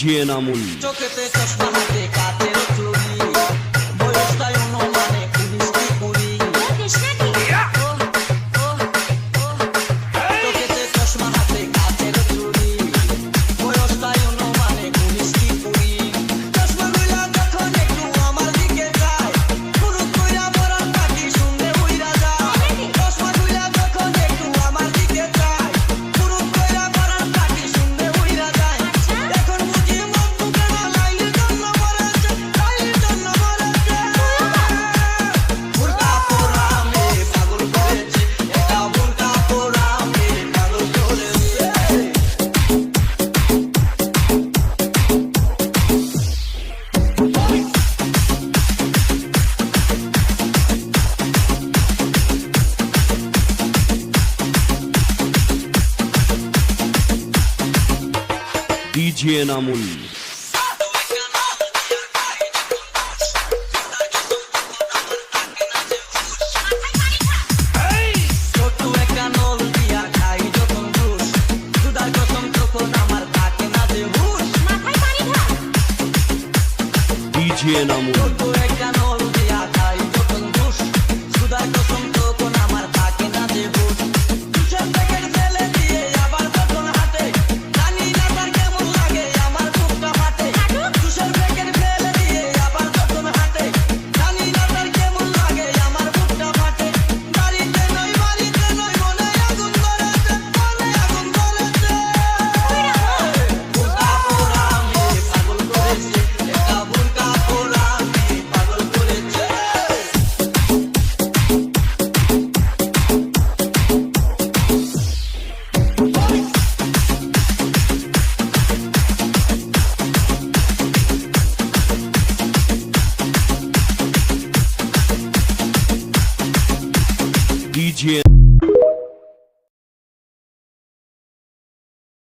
জিএনামুল চোখেতে চশমা হাতে কাটে ডিজে নামুল ডিজে নামুল DJ